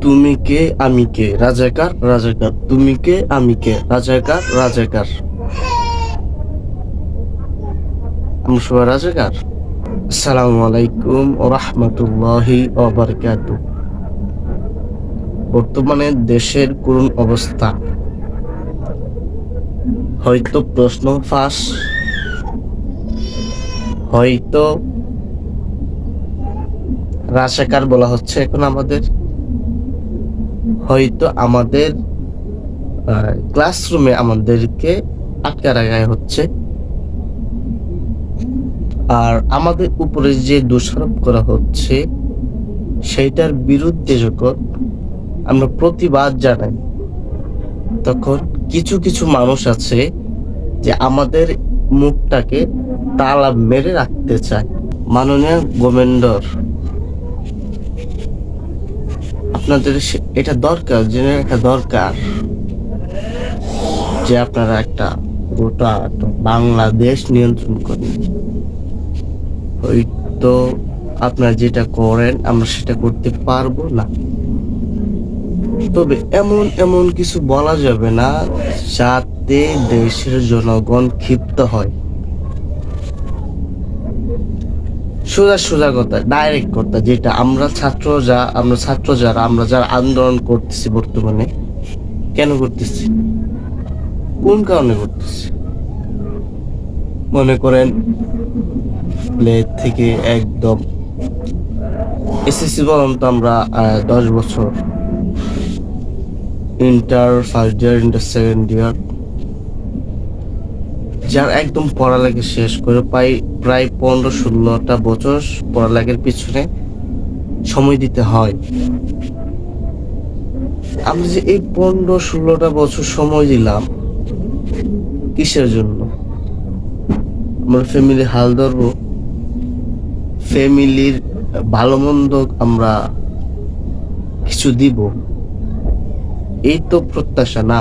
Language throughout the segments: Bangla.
তুমি কে, আমি কে? রাজাকার রাজাকার। তুমি কে, আমি কে? রাজাকার রাজাকার। সবাই রাজাকার? আলাইকুম বর্তমানে দেশের করুণ অবস্থা? হয়তো প্রশ্ন ফাঁস। হয়তো রাজাকার বলা হচ্ছে এখন আমাদের। হয়তো আমাদের ক্লাসরুমে আমাদেরকে আটকা রাখা হচ্ছে। আর আমাদের উপরে যে দোষারোপ করা হচ্ছে, সেইটার বিরুদ্ধে যখন আমরা প্রতিবাদ জানাই, তখন কিছু কিছু মানুষ আছে যে আমাদের মুখটাকে তালা মেরে রাখতে চায়। মাননীয় গোমেন্ডর আপনাদের এটা দরকার, জেনে রাখা দরকার যে আপনারা একটা গোটা বাংলাদেশ নিয়ন্ত্রণ করেন। হয়তো আপনারা যেটা করেন, আমরা সেটা করতে পারব না। তবে এমন এমন কিছু বলা যাবে না যাতে দেশের জনগণ ক্ষিপ্ত হয়। সোজা সোজা কথা ডাইরেক্ট কথা যেটা আমরা ছাত্র যা, আমরা ছাত্র যারা, আমরা যারা আন্দোলন করতেছি বর্তমানে, কেন করতেছি? কোন কারণে করতেছি? মনে করেন প্লে থেকে একদম এসএসসি বললাম তো আমরা দশ বছর inter first year inter second year যার একদম পড়ালেখা শেষ করে প্রায় প্রায় পনেরো ষোলোটা বছর পড়ালেখার পিছনে সময় দিতে হয়। আমি যে এই পনেরো ষোলোটা বছর সময় দিলাম, কিসের জন্য? আমরা ফ্যামিলি হাল ধরবো। ফ্যামিলির ভালো মন্দ আমরা কিছু দিব। এই তো প্রত্যাশা, না?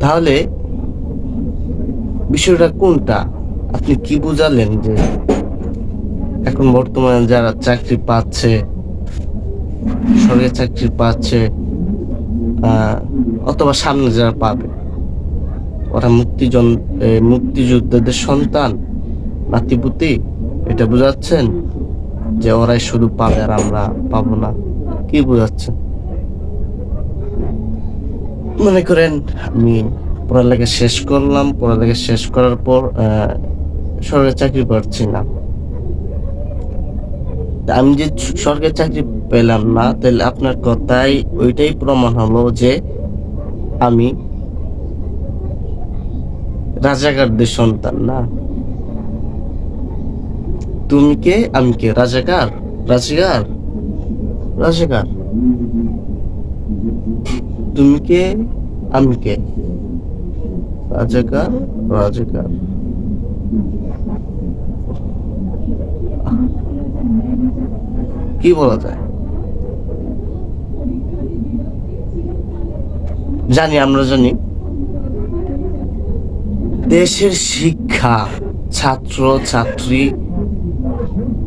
তাহলে বিষয়টা কোনটা? আপনি কি বুঝালেন যে এখন বর্তমানে যারা চাকরি পাচ্ছে, সরকারি চাকরি পাচ্ছে অথবা সামনে যারা পাবে, ওরা মুক্তিজন মুক্তিযোদ্ধাদের সন্তান, নাতিপুতি, এটা বুঝাচ্ছেন যে ওরাই শুধু পাবে আর আমরা পাবো না? কি বুঝাচ্ছেন? মনে করেন, আমি পড়ালেখা শেষ করলাম, পড়ালেখা শেষ করার পর সরকারি চাকরি পাচ্ছি না। আমি যে সরকারি চাকরি পেলাম না, তাহলে আপনার কথাই ওইটাই প্রমাণ হলো যে আমি রাজাকারদের সন্তান না। তুমি কে? আমি কে? রাজাকার? রাজাকার? রাজাকার? তুমি কে? আমি কে? রাজাকার রাজাকার। কি বলা যায়? জানি, আমরা জানি। দেশের শিক্ষা, ছাত্র, ছাত্রী,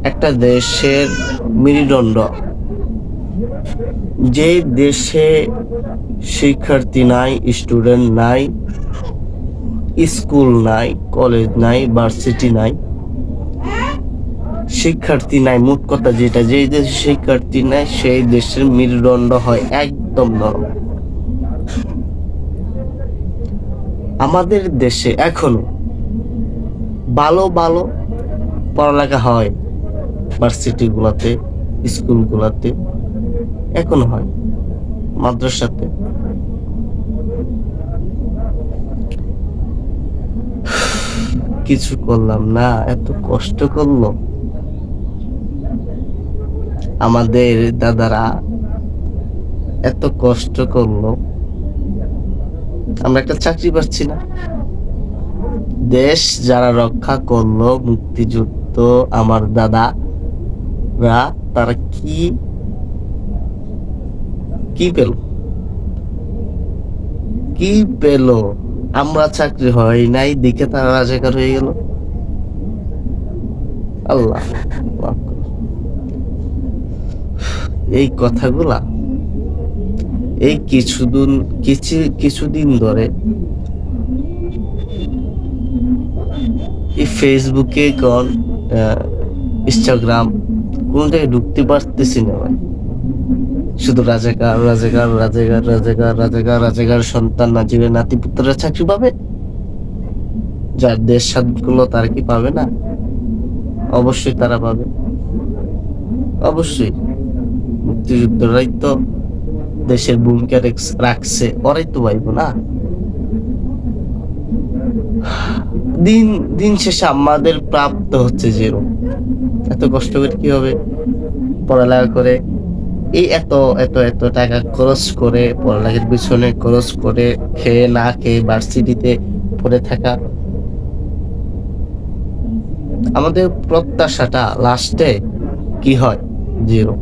একটা দেশের মেরুদণ্ড। যে দেশে শিক্ষার্থী নাই স্টুডেন্ট নাই স্কুল নাই কলেজ নাই ভার্সিটি নাই। শিক্ষার্থী নাই, মোট কথা যেটা, যেই দেশে শিক্ষার্থী নাই, সেই দেশের মেরুদণ্ড হয় একদম নরম। আমাদের দেশে এখনও ভালো ভালো পড়ালেখা হয় ভার্সিটি গুলাতে স্কুল গুলাতে, এখনও হয় মাদ্রাসাতে। কিছু করলাম না, এত কষ্ট করল। আমাদের দাদারা এত কষ্ট করল। আমরা একটা চাকরি পাচ্ছি না। দেশ যারা রক্ষা করল, মুক্তিযুদ্ধ, আমার দাদারা তারা কি কি পেল? কি পেল? আমরা চাকরি হয় নাই দেখে তারা রাজাকার হয়ে গেল। আল্লাহ এই কথাগুলা এই কিছুদিন, কিছু, কিছুদিন ধরে এই ফেসবুকে কোন ইনস্টাগ্রাম কোন জায়গায় ঢুকতে পারতেছি না ভাই। শুধু রাজাকার রাজাকার রাজাকার রাজাকার রাজাকার রাজাকার সন্তান নাজিরের নাতিপুত্ররা চাকরি পাবে? যার দেশ করল তারা কি পাবে না? অবশ্যই তারা পাবে। অবশ্যই। মুক্তিযুদ্ধরাই তো দেশের ভূমিকা রেখ- রাখছে। ওরাই তো পাইব না। দিন দিন শেষে আমাদের প্রাপ্ত হচ্ছে জিরো এত কষ্ট করে কি হবে? পড়ালেখা করে এই এত এত এত টাকা খরচ করে, পড়ালেখার পিছনে খরচ করে খেয়ে না খেয়ে ভার্সিটিতে পড়ে থাকা। আমাদের প্রত্যাশাটা লাস্টে কি হয়? জিরো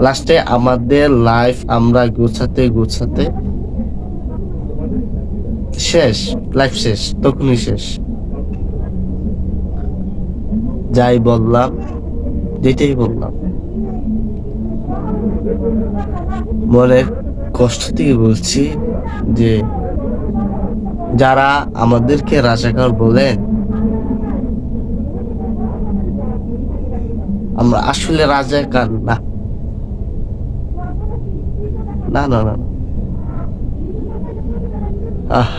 লাস্টে আমাদের লাইফ আমরা গুছাতে গুছাতে শেষ লাইফ শেষ, তখনই শেষ। যাই বললাম, যেটাই বললাম। মনের কষ্ট থেকে বলছি যে যারা আমাদেরকে রাজাকার বলেন আমরা আসলে রাজাকার না না না না। আহ।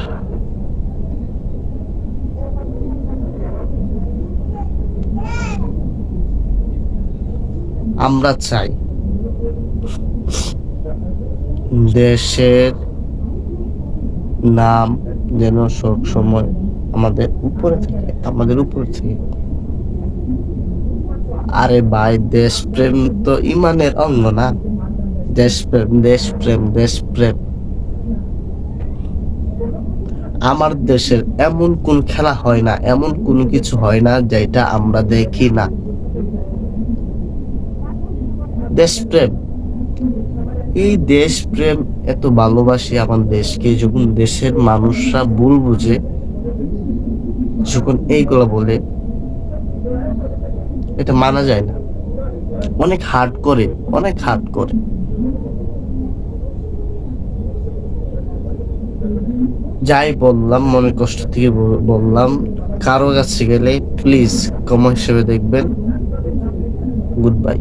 আমরা চাই দেশের নাম যেন সব সময় আমাদের উপরে থাকে, আমাদের উপরে থেকে। আরে ভাই, দেশপ্রেম তো ইমানের অঙ্গ না। দেশপ্রেম দেশপ্রেম দেশপ্রেম। আমার দেশের এমন কোন খেলা হয় না, এমন কোনো কিছু হয় না যেটা আমরা দেখি না। দেশপ্রেম। এই দেশপ্রেম এত ভালোবাসি আমার দেশকে, যখন দেশের মানুষরা ভুল বুঝে, যখন এইগুলো বলে, এটা মানা যায় না। অনেক হার্ড করে, অনেক হার্ড করে। যাই বললাম, মনে কষ্ট থেকে বল- বললাম, কারও কাছে গেলে প্লিজ কমন হিসেবে দেখবেন। Good bye